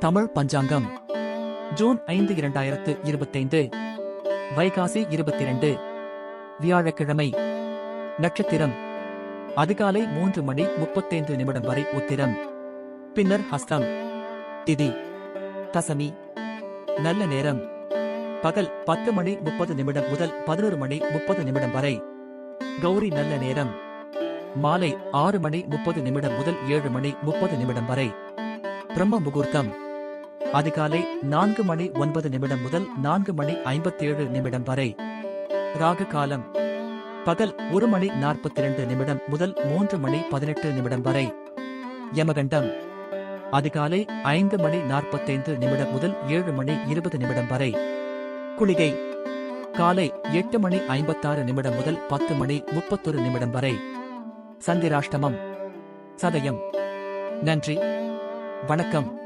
தமிழ் பஞ்சாங்கம். June ஐந்து இரண்டாயிரத்து இருபத்தைந்து. வைகாசி இருபத்தி இரண்டு வியாழக்கிழமை. நட்சத்திரம். அதிகாலை மூன்று மணி முப்பத்தைந்து நிமிடம் வரை உத்திரம். பின்னர் ஹஸ்தம். திதி. தசமி. நல்ல நேரம். பகல் பத்து மணி முப்பது நிமிடம் முதல் பதினோரு மணி முப்பது நிமிடம் வரை. கௌரி நல்ல நேரம். மாலை ஆறு மணி முப்பது நிமிடம் முதல் ஏழு மணி முப்பது நிமிடம் வரை. பிரம்ம முகூர்த்தம். அதிகாலை நான்கு மணி ஒன்பது நிமிடம் முதல் நான்கு மணி ஐம்பத்தேழு நிமிடம் வரை. ராகு காலம். பகல் ஒரு மணி நாற்பத்தி இரண்டு நிமிடம் முதல் மூன்று மணி பதினெட்டு நிமிடம் வரை. யமகண்டம். அதிகாலை ஐந்து மணி நாற்பத்தைந்து நிமிடம் முதல் ஏழு மணி இருபது நிமிடம் வரை. குளிகை. காலை எட்டு மணி ஐம்பத்தாறு நிமிடம் முதல் பத்து மணி முப்பத்தொரு நிமிடம் வரை. சந்திராஷ்டமம். சதயம். நன்றி. வணக்கம்.